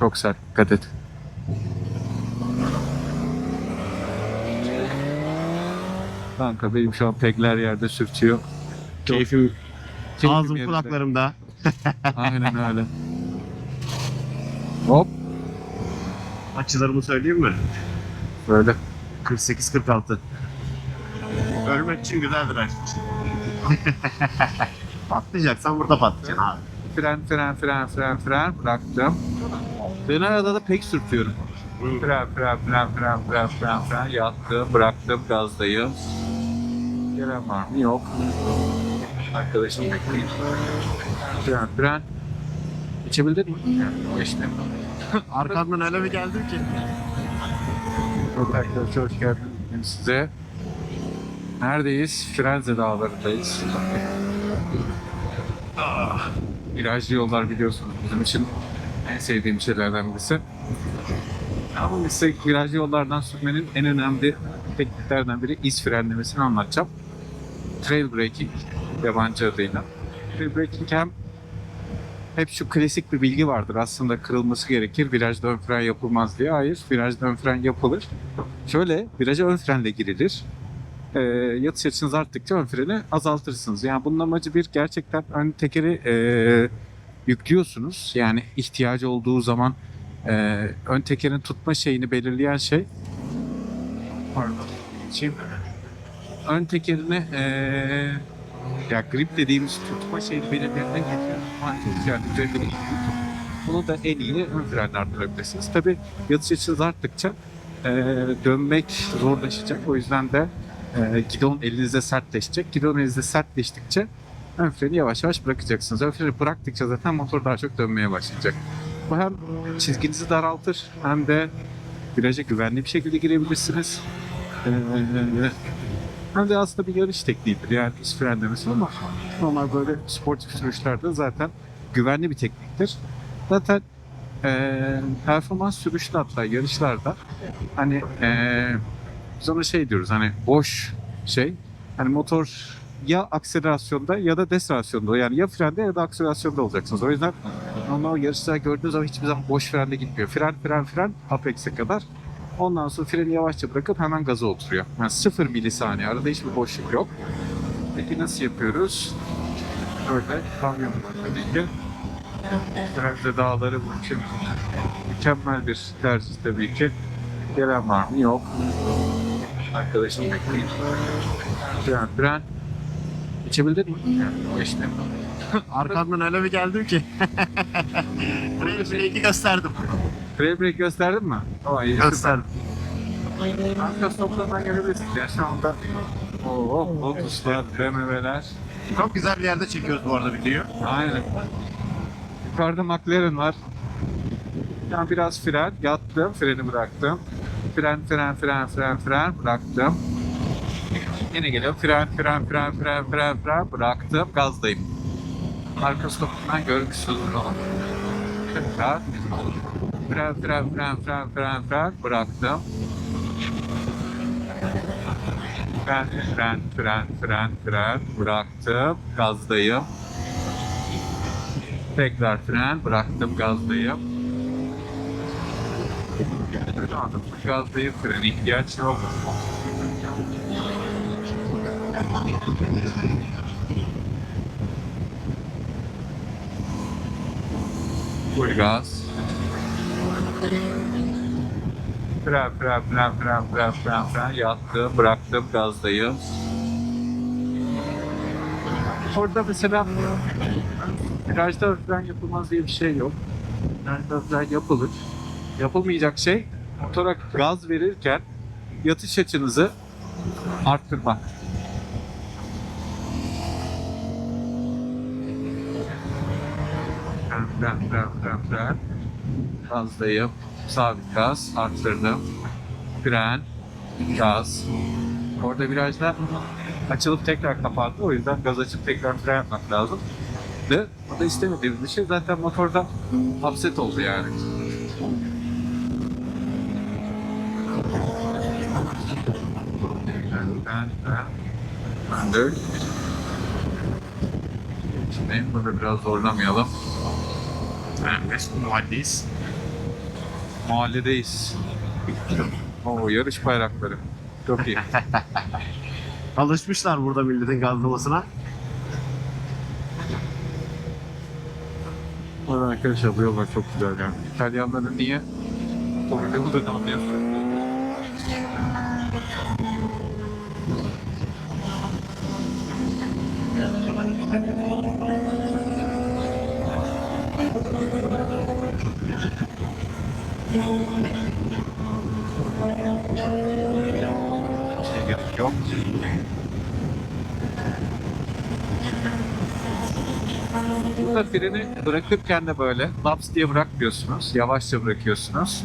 Çok sert. Dikkat et. Kanka benim şu an pegler yerde sürtüyor. Keyfim, Keyfim ağzım yerinde. kulaklarımda. Aynen öyle. Hop. Açılarımı söyleyeyim mi? Böyle. 48-46. Ölmek için güzeldir aşk. Patlayacaksan burada patlayacaksın abi. Fren, fren, fren, fren, fren bıraktım. Ben arada da pek sürtüyorum. Fren, fren, fren, fren, fren, fren, fren yattım, bıraktım, gazdayım. Gelen var mı? Yok. Arkadaşım bekleyin. Fren, fren. İçebildin mi? Geçtim. Arkamdan öyle bir geldim ki. Çok arkadaşlar hoş geldiniz size. Neredeyiz? Firenze dağlarındayız. Ah, Virajlı yollar biliyorsunuz bizim için en sevdiğim şeylerden birisi. Ama size virajlı yollardan sürmenin en önemli tekniklerden biri iz frenlemesini anlatacağım. Trail braking yabancı adıyla. Trail braking hem hep şu klasik bir bilgi vardır aslında kırılması gerekir. Virajda ön fren yapılmaz diye. Hayır, virajda ön fren yapılır. Şöyle viraja ön frenle girilir. Ee, yatış açınız arttıkça ön freni azaltırsınız. Yani bunun amacı bir gerçekten ön tekeri e, yüklüyorsunuz. Yani ihtiyacı olduğu zaman e, ön tekerin tutma şeyini belirleyen şey pardon geçeyim. ön tekerini e, ya grip dediğimiz tutma şeyini belirleyen geçiyor. Yani bunu da en iyi ön frenle arttırabilirsiniz. Tabi yatış açınız arttıkça e, dönmek zorlaşacak. O yüzden de e, gidon elinizde sertleşecek. Gidon elinizde sertleştikçe ön freni yavaş yavaş bırakacaksınız. Ön freni bıraktıkça zaten motor daha çok dönmeye başlayacak. Bu hem çizginizi daraltır hem de viraja güvenli bir şekilde girebilirsiniz. E, hem de aslında bir yarış tekniğidir yani iz frenlemesi ama normal böyle sportif sürüşlerde zaten güvenli bir tekniktir. Zaten eee performans sürüşte hatta yarışlarda hani eee biz ona şey diyoruz hani boş şey hani motor ya akselerasyonda ya da deselerasyonda yani ya frende ya da akselerasyonda olacaksınız. O yüzden normal yarışlar gördüğünüz zaman hiçbir zaman boş frende gitmiyor. Fren fren fren apex'e kadar. Ondan sonra freni yavaşça bırakıp hemen gaza oturuyor. Yani sıfır milisaniye arada hiçbir boşluk yok. Peki nasıl yapıyoruz? Öyle kamyon var tabii ki. Frende dağları bu için mükemmel bir tercih tabii ki. Gelen var mı? Yok. Arkadaşım bekleyin. Fren, fren. İçebildin mi? Geçtim. Arkamdan öyle bir geldim ki. Trail break'i gösterdim. Frame break gösterdin mi? Aa, iyi. Gösterdim. Arka stoplardan görebilirsin. Ya şu anda Oo, Lotus'lar, BMW'ler. Çok güzel bir yerde çekiyoruz bu arada videoyu. Aynen. Yukarıda McLaren var. Yani biraz fren, yattım, freni bıraktım. Fren, fren, fren, fren, fren, bıraktım. Yine geliyor. Fren, fren, fren, fren, fren, fren, bıraktım, gazdayım. Arka stopundan görmüşsünüz onu. Fren, fren, fren, fren, fren, fren, fren, bıraktım. Fren, fren, fren, fren, fren, bıraktım, gazdayım. Tekrar fren, bıraktım, gazdayım. Gazdayım, fren ihtiyaç yok. Full gaz. Fren, fren, fren, fren, fren, fren, fren, yattım, bıraktım, gazdayım. Orada mesela virajda fren yapılmaz diye bir şey yok. Virajda fren yapılır. Yapılmayacak şey motora gaz verirken yatış açınızı arttırmak. Fren, fren, fren, fren. Gazdayım. Sabit gaz. Arttırdım. Fren. Gaz. Orada virajda açılıp tekrar kapandı. O yüzden gaz açıp tekrar fren yapmak lazım. Ve o da istemediğimiz bir şey. Zaten motorda upset oldu yani. Fren, fren. Ben de Şimdi bunu biraz zorlamayalım. Bu haldeyiz. Mahalledeyiz. Oo yarış bayrakları. Çok iyi. Alışmışlar burada milletin gazlamasına. Valla arkadaşlar bu yollar çok güzel yani. İtalyanların niye otomobil olduğunu anlıyorsun. Yok. Burada freni bırakırken de böyle laps diye bırakmıyorsunuz. Yavaşça bırakıyorsunuz.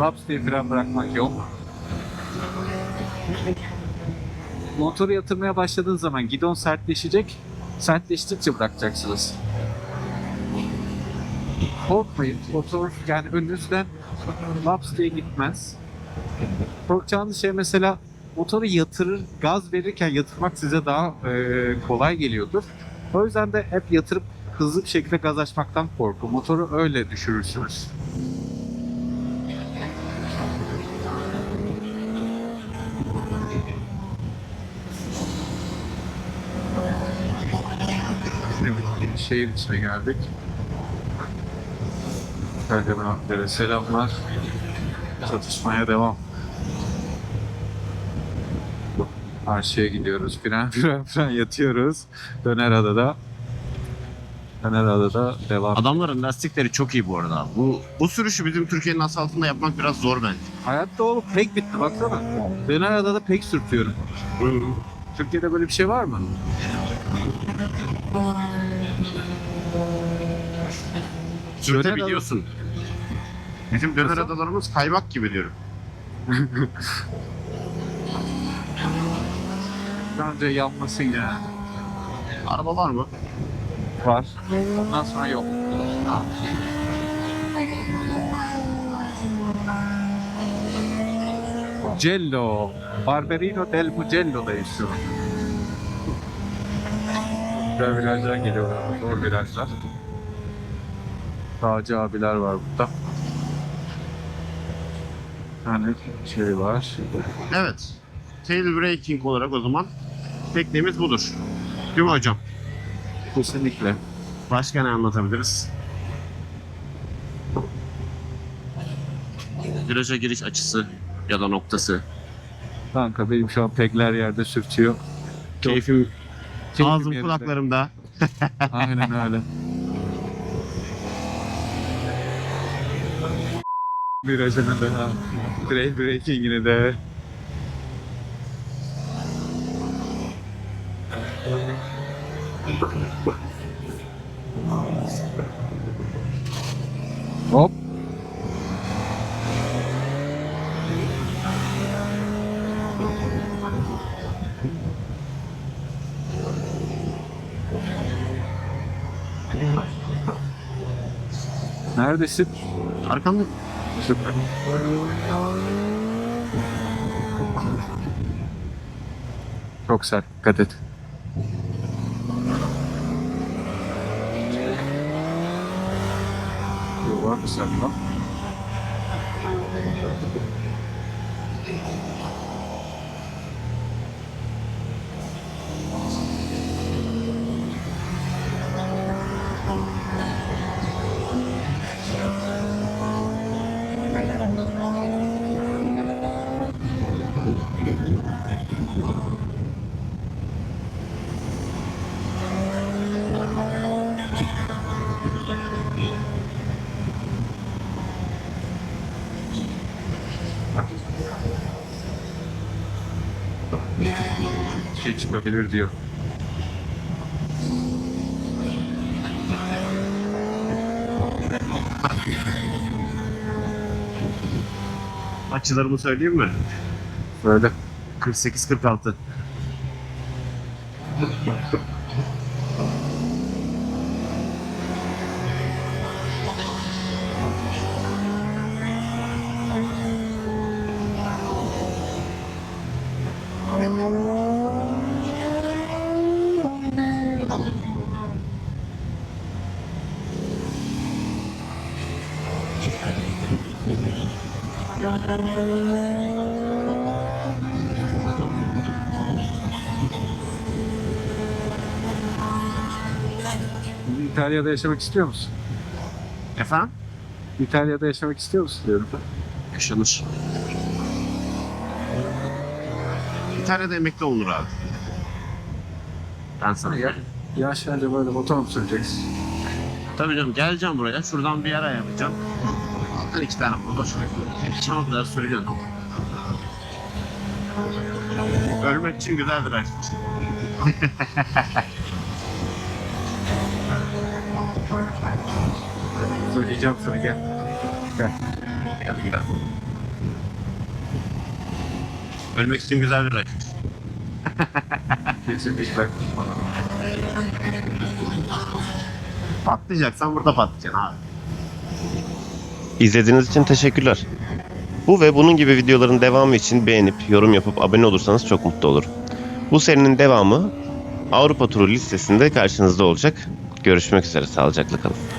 Laps diye fren bırakmak yok. Motoru yatırmaya başladığın zaman gidon sertleşecek. Sertleştikçe bırakacaksınız. Korkmayın. Motor yani önünüzden laps diye gitmez. Korkacağınız şey mesela motoru yatırır, gaz verirken yatırmak size daha e, kolay geliyordur. O yüzden de hep yatırıp hızlı bir şekilde gaz açmaktan korkun. Motoru öyle düşürürsünüz. Evet, şehir içine geldik. Perdementlere selamlar. Çatışmaya devam. Karşıya gidiyoruz. Fren fren fren yatıyoruz. Döner adada. Döner adada devam. Adamların lastikleri çok iyi bu arada. Bu bu sürüşü bizim Türkiye'nin asfaltında yapmak biraz zor bence. Hayatta olup pek bitti baksana. Döner adada pek sürtüyorum. Türkiye'de böyle bir şey var mı? Sürtebiliyorsun. Bizim döner Nasıl? adalarımız kaymak gibi diyorum. Bence yanmasın ya. Araba var mı? Var. Ondan sonra yok. Mugello. Barberino del Mugello'dayız şu an. Güzel virajlar geliyorlar. Zor virajlar. Dağcı abiler var burada. Bir tane şey var. Evet. Tail braking olarak o zaman teknemiz budur. Değil mi hocam? Kesinlikle. Başka ne anlatabiliriz? Viraja giriş açısı ya da noktası. Kanka benim şu an pegler yerde sürtüyor. Keyfim, Keyfim ağzım yerinde. kulaklarımda. Aynen öyle. Virajını da, trail breakingini de. Hop. Neredesin? Arkamda. Çok sert. Dikkat et. Var mı sen lan? şey çıkabilir diyor. Açılarımı söyleyeyim mi? Böyle. 48-46. İtalya'da yaşamak istiyor musun? Efendim? İtalya'da yaşamak istiyor musun diyorum. Yaşanır. İtalya'da emekli olunur abi. Ben sana Ya, yaşlanınca böyle motor mu süreceksin? Tabii canım geleceğim buraya. Şuradan bir yer ayarlayacağım. Alttan iki tane şuraya Akşama kadar süreceğim. Ölmek için güzeldir şey. Söyleyeceğim sana gel. Gel. Gel, gel. Ölmek için güzeldir her şey. Kesinlikle. Patlayacaksan burada patlayacaksın abi. İzlediğiniz için teşekkürler. Bu ve bunun gibi videoların devamı için beğenip yorum yapıp abone olursanız çok mutlu olurum. Bu serinin devamı Avrupa turu listesinde karşınızda olacak. Görüşmek üzere, sağlıcakla kalın.